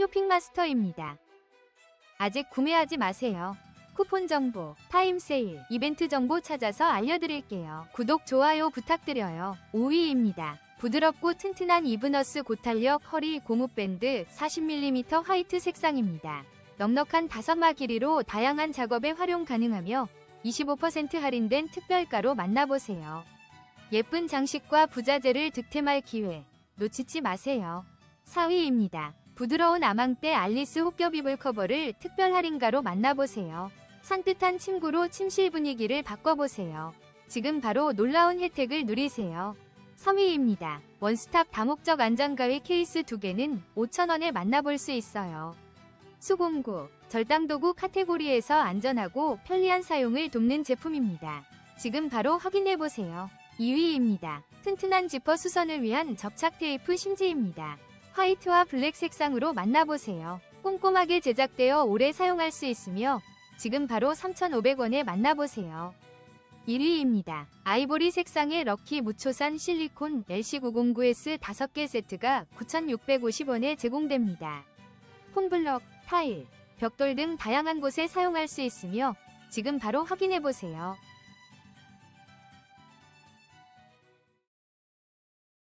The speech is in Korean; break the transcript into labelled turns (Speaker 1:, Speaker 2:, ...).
Speaker 1: 쇼핑마스터입니다. 아직 구매하지 마세요. 쿠폰 정보, 타임 세일, 이벤트 정보 찾아서 알려드릴게요. 구독, 좋아요 부탁드려요. 5위입니다. 부드럽고 튼튼한 이브너스 고탄력 허리 고무 밴드 40mm 화이트 색상입니다. 넉넉한 다섯마 길이로 다양한 작업에 활용 가능하며 25% 할인된 특별가로 만나보세요. 예쁜 장식과 부자재를 득템할 기회 놓치지 마세요. 4위입니다. 부드러운 아망떼 알리스 혹겹 이불 커버를 특별 할인가로 만나보세요. 산뜻한 침구로 침실 분위기를 바꿔보세요. 지금 바로 놀라운 혜택을 누리세요. 3위입니다. 원스톱 다목적 안전가위 케이스 2개는 5,000원에 만나볼 수 있어요. 수공구, 절당도구 카테고리에서 안전하고 편리한 사용을 돕는 제품입니다. 지금 바로 확인해보세요. 2위입니다. 튼튼한 지퍼 수선을 위한 접착 테이프 심지입니다. 화이트와 블랙 색상으로 만나보세요. 꼼꼼하게 제작되어 오래 사용할 수 있으며 지금 바로 3,500원에 만나보세요. 1위입니다. 아이보리 색상의 럭키 무초산 실리콘 LC909S 5개 세트가 9,650원에 제공됩니다. 폰블럭, 타일, 벽돌 등 다양한 곳에 사용할 수 있으며 지금 바로 확인해보세요.